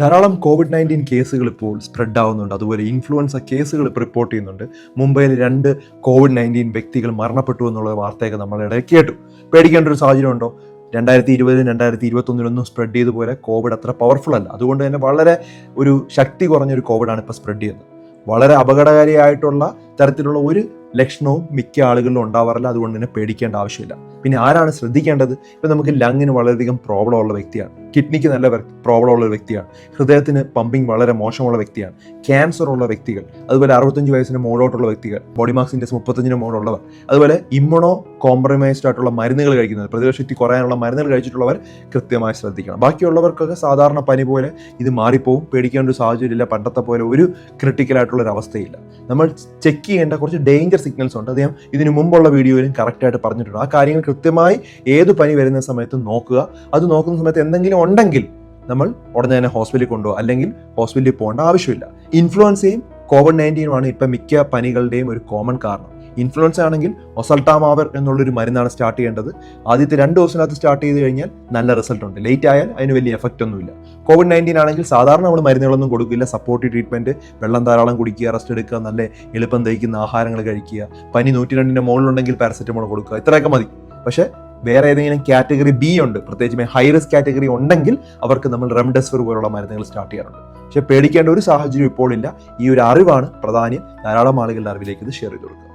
ധാരാളം Covid nineteen കേസുകൾ ഇപ്പോൾ സ്പ്രെഡ് ആവുന്നുണ്ട് അതുപോലെ ഇൻഫ്ലുവൻസ കേസുകൾ ഇപ്പോൾ റിപ്പോർട്ട് ചെയ്യുന്നുണ്ട്. മുംബൈയിൽ രണ്ട് കോവിഡ് നയന്റീൻ വ്യക്തികൾ മരണപ്പെട്ടു എന്നുള്ള വാർത്തയൊക്കെ നമ്മൾ ഇടയിൽ കേട്ടു. പേടിക്കേണ്ട ഒരു സാഹചര്യം ഉണ്ടോ രണ്ടായിരത്തി ഇരുപതിലും രണ്ടായിരത്തി ഇരുപത്തൊന്നിലൊന്നും സ്പ്രെഡ് ചെയ്ത പോലെ കോവിഡ് അത്ര പവർഫുൾ അല്ല. അതുകൊണ്ട് തന്നെ വളരെ ഒരു ശക്തി കുറഞ്ഞൊരു കോവിഡാണ് ഇപ്പോൾ സ്പ്രെഡ് ചെയ്യുന്നത്. വളരെ അപകടകാരിയായിട്ടുള്ള തരത്തിലുള്ള ഒരു ലക്ഷണവും മിക്ക ആളുകളിലും ഉണ്ടാവാറില്ല. അതുകൊണ്ട് തന്നെ പേടിക്കേണ്ട ആവശ്യമില്ല. പിന്നെ ആരാണ് ശ്രദ്ധിക്കേണ്ടത്? ഇപ്പം നമുക്ക് ലങ്ങിന് വളരെയധികം പ്രോബ്ലം ഉള്ള വ്യക്തിയാണ്. കിഡ്നിക്ക് നല്ല പ്രോബ്ലം ഉള്ള വ്യക്തിയാണ്. ഹൃദയത്തിന് പമ്പിങ് വളരെ മോശമുള്ള വ്യക്തിയാണ്. ക്യാൻസർ ഉള്ള വ്യക്തികൾ അതുപോലെ അറുപത്തഞ്ച് വയസ്സിന് മുകളിലോട്ടുള്ള വ്യക്തികൾ ബോഡി മാസ് ഇൻഡെക്സ് മുപ്പത്തഞ്ചിന് മുകളിലുള്ളവർ അതുപോലെ ഇമ്മ്യൂണോ കോംപ്രമൈസ്ഡ് ആയിട്ടുള്ള മരുന്നുകൾ കഴിക്കുന്നത് പ്രതിരോധശക്തി കുറയാനുള്ള മരുന്നുകൾ കഴിച്ചിട്ടുള്ളവർ കൃത്യമായി ശ്രദ്ധിക്കണം. ബാക്കിയുള്ളവർക്കൊക്കെ സാധാരണ പനി പോലെ ഇത് മാറിപ്പോവും. പേടിക്കേണ്ട ഒരു സാഹചര്യമില്ല പണ്ടത്തെ പോലെ ഒരു ക്രിട്ടിക്കൽ ആയിട്ടുള്ള ഒരു അവസ്ഥയില്ല. നമ്മൾ ചെക്ക് ചെയ്യേണ്ട കുറച്ച് ഡേഞ്ചർ സിഗ്നൽസ് ഉണ്ട്. അദ്ദേഹം ഇതിനു മുമ്പുള്ള വീഡിയോയിലും കറക്റ്റായിട്ട് പറഞ്ഞിട്ടുണ്ട്. ആ കാര്യങ്ങൾ കൃത്യമായി ഏത് പനി വരുന്ന സമയത്ത് നോക്കുക. അത് നോക്കുന്ന സമയത്ത് എന്തെങ്കിലും ഉണ്ടെങ്കിൽ നമ്മൾ ഉടനെ തന്നെ ഹോസ്പിറ്റലിൽ കൊണ്ടുപോകുക അല്ലെങ്കിൽ ഹോസ്പിറ്റലിൽ പോകേണ്ട ആവശ്യമില്ല. ഇൻഫ്ലുവൻസയും കോവിഡ് നയന്റീനുമാണ് ഇപ്പം മിക്ക പനികളുടെയും ഒരു കോമൺ കാരണം. ഇൻഫ്ലുവൻസ ആണെങ്കിൽ ഒസൾട്ടാമാവർ എന്നുള്ളൊരു മരുന്നാണ് സ്റ്റാർട്ട് ചെയ്യേണ്ടത്. ആദ്യത്തെ രണ്ട് ദിവസത്തിനകത്ത് സ്റ്റാർട്ട് ചെയ്ത് കഴിഞ്ഞാൽ നല്ല റിസൾട്ട് ഉണ്ട്. ലേറ്റ് ആയാൽ അതിന് വലിയ എഫക്റ്റ് ഒന്നുമില്ല. കോവിഡ് നയന്റീൻ ആണെങ്കിൽ സാധാരണ നമ്മൾ മരുന്നുകളൊന്നും കൊടുക്കില്ല. സപ്പോർട്ടീവ് ട്രീറ്റ്മെന്റ് വെള്ളം ധാരാളം കുടിക്കുക റെസ്റ്റ് എടുക്കുക നല്ല എളുപ്പം ദഹിക്കുന്ന ആഹാരങ്ങൾ കഴിക്കുക. പനി നൂറ്റി രണ്ടിന്റെ മുകളിലുണ്ടെങ്കിൽ പാരസെറ്റമോൾ കൊടുക്കുക. ഇത്രയൊക്കെ മതി. പക്ഷേ വേറെ ഏതെങ്കിലും കാറ്റഗറി ബി ഉണ്ട്. പ്രത്യേകിച്ച് ഹൈ റിസ്ക് കാറ്റഗറി ഉണ്ടെങ്കിൽ അവർക്ക് നമ്മൾ റെംഡെസിവിർ പോലുള്ള മരുന്നുകൾ സ്റ്റാർട്ട് ചെയ്യാറുണ്ട്. പക്ഷേ പേടിക്കേണ്ട ഒരു സാഹചര്യം ഇപ്പോഴില്ല. ഈ ഒരു അറിവാണ് പ്രധാനം ധാരാളം ആളുകളുടെ അറിവിലേക്ക് ഇത് ഷെയർ ചെയ്ത് കൊടുക്കുക.